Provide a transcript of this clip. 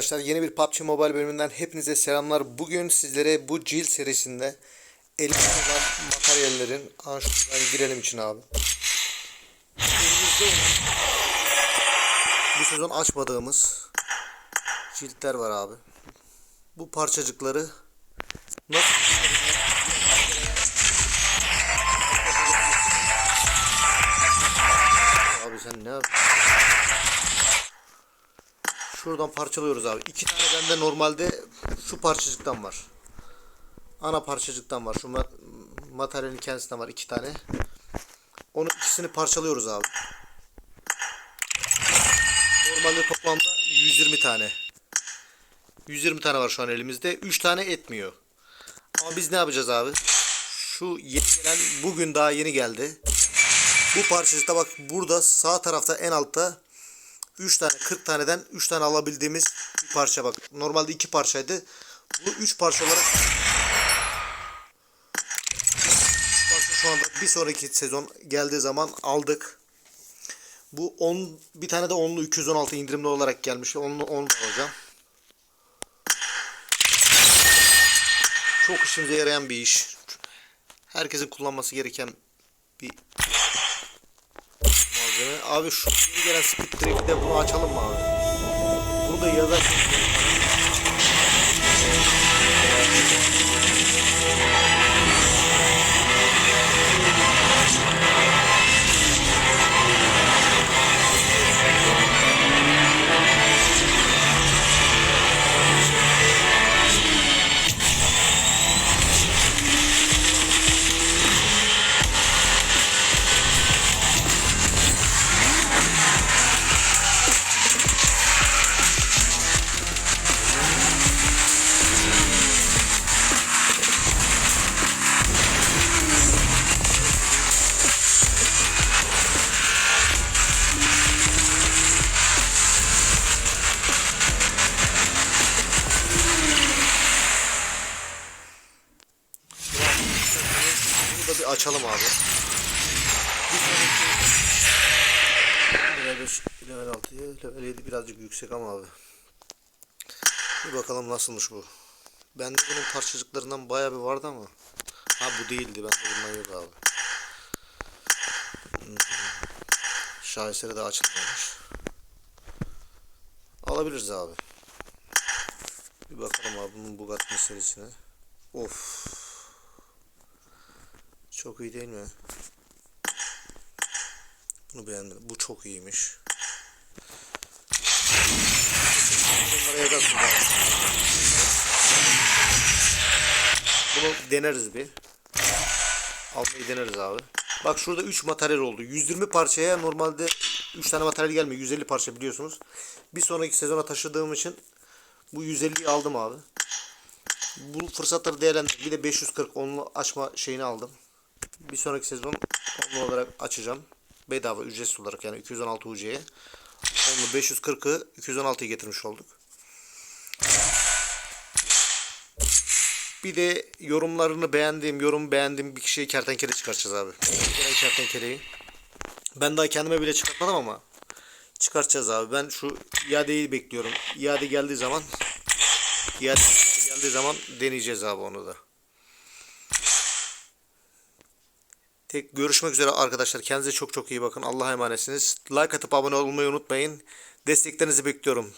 arkadaşlar yeni bir PUBG Mobile bölümünden hepinize selamlar. Bugün sizlere bu Jill serisinde elimizde olan materyallerin Aa, şuradan girelim için abi. Elimizde bu sezon açmadığımız ciltler var abi. Bu parçacıkları nasıl Şuradan parçalıyoruz abi. İki tane bende normalde şu parçacıktan var. Ana parçacıktan var. Şu ma- materyalin kendisinden var iki tane. Onun ikisini parçalıyoruz abi. Normalde toplamda 120 tane. 120 tane var şu an elimizde. 3 tane etmiyor. Ama biz ne yapacağız abi? Şu yeni gelen bugün daha yeni geldi. Bu parçacıkta bak burada sağ tarafta en altta 3 tane 40 taneden 3 tane alabildiğimiz bir parça bak. Normalde 2 parçaydı. Bu 3 parça olarak Üç parça şu anda bir sonraki sezon geldiği zaman aldık. Bu 10 bir tane de 10'lu 216 indirimli olarak gelmiş. Onu onu da alacağım. Çok işimize yarayan bir iş. Herkesin kullanması gereken bir Abi şu gelen speed track'i de bunu açalım mı abi? Bunu da yazarsın. Açalım abi. Level 5, level 6'ya, level 7 birazcık yüksek ama abi. Bir bakalım nasılmış bu. Bende bunun parçacıklarından bayağı bir vardı ama. Ha bu değildi. Bende bundan yok abi. Hmm. Şaheseri de açılmamış. Alabiliriz abi. Bir bakalım abi bunun Bugatti serisine. Of. Çok iyi değil mi? Bunu beğenmedim. Bu çok iyiymiş. Bunları. Bunu deneriz bir. Almayı deneriz abi. Bak şurada 3 materyal oldu. 120 parçaya normalde 3 tane materyal gelmiyor. 150 parça biliyorsunuz. Bir sonraki sezona taşıdığım için bu 150'yi aldım abi. Bu fırsatları değerlendirdim. Bir de 540 onlu açma şeyini aldım. Bir sonraki sezon onlu olarak açacağım. Bedava ücretsiz olarak yani 216 UC'ye. Onlu 540'ı 216'yı getirmiş olduk. Bir de yorumlarını beğendiğim, yorum beğendiğim bir kişiye kertenkele çıkartacağız abi. Gelen kertenkeleyi. Ben daha kendime bile çıkartmadım ama çıkartacağız abi. Ben şu iadeyi bekliyorum. İade geldiği zaman iade geldiği zaman deneyeceğiz abi onu da. Tek görüşmek üzere arkadaşlar. Kendinize çok çok iyi bakın. Allah'a emanetsiniz. Like atıp abone olmayı unutmayın. Desteklerinizi bekliyorum.